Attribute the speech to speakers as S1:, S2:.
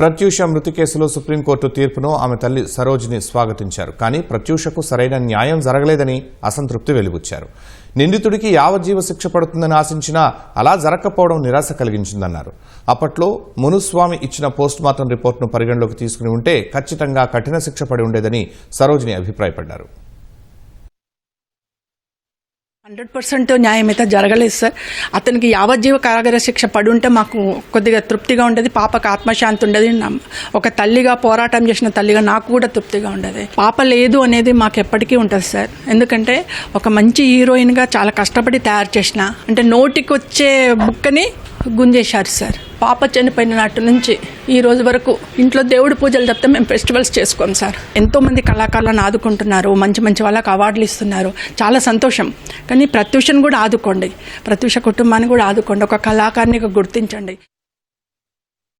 S1: ప్రత్యూష మృతి కేసులో సుప్రీంకోర్టు తీర్పును ఆమె తల్లి సరోజ్ని స్వాగతించారు. కానీ ప్రత్యూషకు సరైన న్యాయం జరగలేదని అసంతృప్తి వెలిబుచ్చారు. నిందితుడికి యావజ్జీవ శిక్ష పడుతుందని ఆశించినా అలా జరగకపోవడం నిరాశ కలిగించిందన్నారు. అప్పట్లో మునుస్వామి ఇచ్చిన పోస్టుమార్టం రిపోర్టును పరిగణలోకి తీసుకుని ఉంటే ఖచ్చితంగా కఠిన శిక్ష పడి ఉండేదని సరోజ్ని అభిప్రాయపడ్డారు.
S2: హండ్రెడ్ పర్సెంట్ న్యాయం అయితే జరగలేదు సార్. అతనికి యావజ్జీవ కారాగార శిక్ష పడి ఉంటే మాకు కొద్దిగా తృప్తిగా ఉండేది పాపకు ఆత్మశాంతి ఉండేది నమ్- ఒక తల్లిగా పోరాటం చేసిన తల్లిగా నాకు కూడా తృప్తిగా ఉండేది. పాప లేదు అనేది మాకు ఎప్పటికీ ఉంటుంది సార్. ఎందుకంటే ఒక మంచి హీరోయిన్గా చాలా కష్టపడి తయారు చేసిన అంటే నోటికి వచ్చే బుక్కని గుంజేశారు సార్. పాప చనిపోయిన నాటి నుంచి ఈ రోజు వరకు ఇంట్లో దేవుడి పూజలు తప్పితే మేము ఫెస్టివల్స్ చేసుకోం సార్. ఎంతో మంది కళాకారులను ఆదుకుంటున్నారు మంచి మంచి వాళ్ళకి అవార్డులు ఇస్తున్నారు. చాలా సంతోషం. కానీ ప్రత్యూషను కూడా ఆదుకోండి. ప్రత్యూష కుటుంబాన్ని కూడా ఆదుకోండి. ఒక కళాకారిని గుర్తించండి.